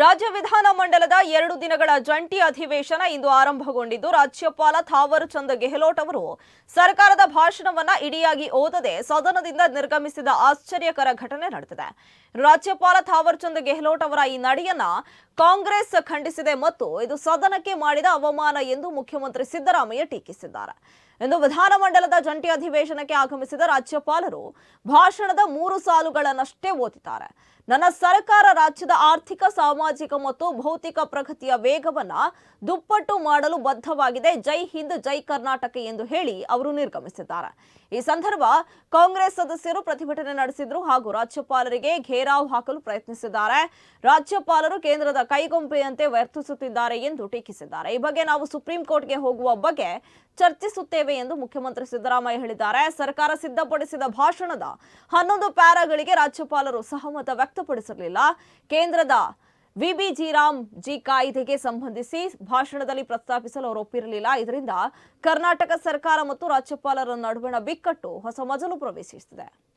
ರಾಜ್ಯ ವಿಧಾನ ಮಂಡಲದ ಎರಡು ದಿನಗಳ ಜಂಟಿ ಅಧಿವೇಶನ ಇಂದು ಆರಂಭಗೊಂಡಿದ್ದು, ರಾಜ್ಯಪಾಲ ಥಾವರ್ ಚಂದ್ ಗೆಹ್ಲೋಟ್ ಅವರು ಸರ್ಕಾರದ ಭಾಷಣವನ್ನ ಇಡಿಯಾಗಿ ಓದದೆ ಸದನದಿಂದ ನಿರ್ಗಮಿಸಿದ ಆಶ್ಚರ್ಯಕರ ಘಟನೆ ನಡೆದಿದೆ. ರಾಜ್ಯಪಾಲ ಥಾವರ್ ಚಂದ್ ಗೆಹ್ಲೋಟ್ ಅವರ ಈ ನಡೆಯನ್ನ ಕಾಂಗ್ರೆಸ್ ಖಂಡಿಸಿದೆ ಮತ್ತು ಇದು ಸದನಕ್ಕೆ ಮಾಡಿದ ಅವಮಾನ ಎಂದು ಮುಖ್ಯಮಂತ್ರಿ ಸಿದ್ದರಾಮಯ್ಯ ಟೀಕಿಸಿದ್ದಾರೆ. ಇಂದು ವಿಧಾನಮಂಡಲದ ಜಂಟಿ ಅಧಿವೇಶನಕ್ಕೆ ಆಗಮಿಸಿದ ರಾಜ್ಯಪಾಲರು ಭಾಷಣದ ಮೂರು ಸಾಲುಗಳನ್ನಷ್ಟೇ ಓದಿದ್ದಾರೆ. ನನ್ನ ಸರ್ಕಾರ ರಾಜ್ಯದ ಆರ್ಥಿಕ, ಸಾಮಾಜಿಕ ಮತ್ತು ಭೌತಿಕ ಪ್ರಗತಿಯ ವೇಗವನ್ನ ದುಪ್ಪಟ್ಟು ಮಾಡಲು ಬದ್ಧವಾಗಿದೆ. ಜೈ ಹಿಂದ್, ಜೈ ಕರ್ನಾಟಕ ಎಂದು ಹೇಳಿ ಅವರು ನಿರ್ಗಮಿಸಿದ್ದಾರೆ. ಈ ಸಂದರ್ಭ ಕಾಂಗ್ರೆಸ್ ಸದಸ್ಯರು ಪ್ರತಿಭಟನೆ ನಡೆಸಿದ್ರು ಹಾಗೂ ರಾಜ್ಯಪಾಲರಿಗೆ ಘೇರಾವ್ ಹಾಕಲು ಪ್ರಯತ್ನಿಸಿದ್ದಾರೆ. ರಾಜ್ಯಪಾಲರು ಕೇಂದ್ರದ ಕೈಗೊಂಬೆಯಂತೆ ವರ್ತಿಸುತ್ತಿದ್ದಾರೆ ಎಂದು ಟೀಕಿಸಿದ್ದಾರೆ. ಈ ಬಗ್ಗೆ ನಾವು ಸುಪ್ರೀಂ ಕೋರ್ಟ್ಗೆ ಹೋಗುವ ಬಗ್ಗೆ ಚರ್ಚಿಸುತ್ತೇವೆ. ಎಂದು ಮುಖ್ಯಮಂತ್ರಿ ಸಿದ್ದರಾಮಯ್ಯ ಹೇಳಿದ್ದಾರೆ. ಸರ್ಕಾರ ಸಿದ್ಧಪಡಿಸಿದ ಭಾಷಣದ ಹನ್ನೊಂದು ಪ್ಯಾರಾಗಳಿಗೆ ರಾಜ್ಯಪಾಲರು ಸಹಮತ ವ್ಯಕ್ತಪಡಿಸಲಿಲ್ಲ. ಕೇಂದ್ರದ ವಿಬಿಜಿ ರಾಮ್ ಜಿ ಕಾಯ್ದೆಗೆ ಸಂಬಂಧಿಸಿ ಭಾಷಣದಲ್ಲಿ ಪ್ರಸ್ತಾಪಿಸಲು ಅವರು ಒಪ್ಪಿರಲಿಲ್ಲ. ಇದರಿಂದ ಕರ್ನಾಟಕ ಸರ್ಕಾರ ಮತ್ತು ರಾಜ್ಯಪಾಲರ ನಡುವಿನ ಬಿಕ್ಕಟ್ಟು ಹೊಸ ಮಜಲು ಪ್ರವೇಶಿಸಿದೆ